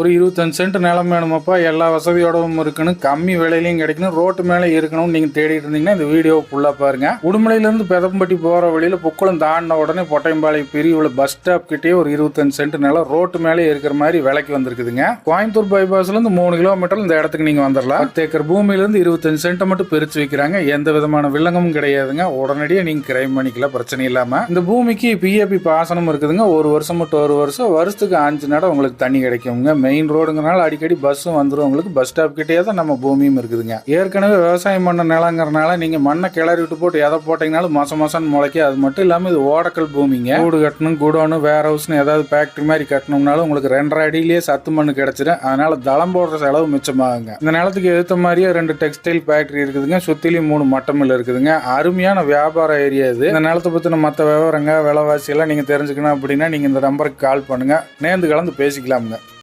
ஒரு இருபத்தஞ்சு சென்ட் நிலம் வேணுமாப்பா? எல்லா வசதியோடவும் இருக்கணும். கம்மி விலையிலையும் கிடைக்கணும். ரோட்டு மேலே இருக்கணும்னு நீங்கள் தேடிட்டு இருந்தீங்கன்னா இந்த வீடியோ ஃபுல்லாக பாருங்க. உடுமலையிலேருந்து பெதம்பட்டி போகிற வழியில் புக்குளம் தாண்டின உடனே பொட்டையம்பாளையம் பிரிவில் பஸ் ஸ்டாப் கிட்டே ஒரு இருபத்தஞ்சு சென்ட் நிலம் ரோட்டு மேலே இருக்கிற மாதிரி விலைக்கு வந்திருக்குதுங்க. கோயம்புத்தூர் பைபாஸ்லேருந்து மூணு கிலோமீட்டர் இந்த இடத்துக்கு நீங்கள் வந்துடலாம் தேக்கர் ஏக்கர் பூமியிலேருந்து இருபத்தஞ்சு சென்ட் மட்டும் பிரித்து வைக்கிறாங்க. எந்த விதமான வில்லங்கமும் கிடையாதுங்க. உடனடியாக நீங்கள் கிரைம் பண்ணிக்கலாம். பிரச்சனை இல்லாமல் இந்த பூமிக்கு பிஏபி பாசனம் இருக்குதுங்க. ஒரு வருஷம் மட்டும் ஒரு வருஷம். வருஷத்துக்கு அஞ்சு நடம் உங்களுக்கு தண்ணி கிடைக்குங்க. மெயின் ரோடுங்கிறனால அடிக்கடி பஸ்ஸும் வந்துடும் உங்களுக்கு பஸ் ஸ்டாப் கிட்டே தான் நம்ம பூமியும் இருக்குதுங்க. ஏற்கனவே விவசாயம் பண்ண நிலங்கிறனால நீங்க மண்ணை கிளறி விட்டு போட்டு எதை போட்டீங்கனாலும் மாசம் மாசம் முளைக்க அது மட்டும் இல்லாமல் இது ஓடக்கல் பூமிங்க. கூடு கட்டணும் குடோனு வேர் ஹவுஸ்னு ஏதாவது ஃபேக்டரி மாதிரி கட்டணும்னாலும் உங்களுக்கு ரெண்டரை அடியிலேயே சத்து மண் கிடைச்சிடும் அதனால தளம் போடுற செலவு மிச்சமாகுங்க. இந்த நிலத்துக்கு ஏற்ற மாதிரியே ரெண்டு டெக்ஸ்டைல் ஃபேக்டரி இருக்குதுங்க. சுத்திலையும் மூணு மட்டமில் இருக்குதுங்க. அருமையான வியாபார ஏரியா இது. இந்த நிலத்தை பத்தின மற்ற விவரங்க விலைவாசி எல்லாம் நீங்க தெரிஞ்சுக்கணும் அப்படின்னா நீங்க இந்த நம்பருக்கு கால் பண்ணுங்க. நேர்ந்து கலந்து பேசிக்கலாமுங்க.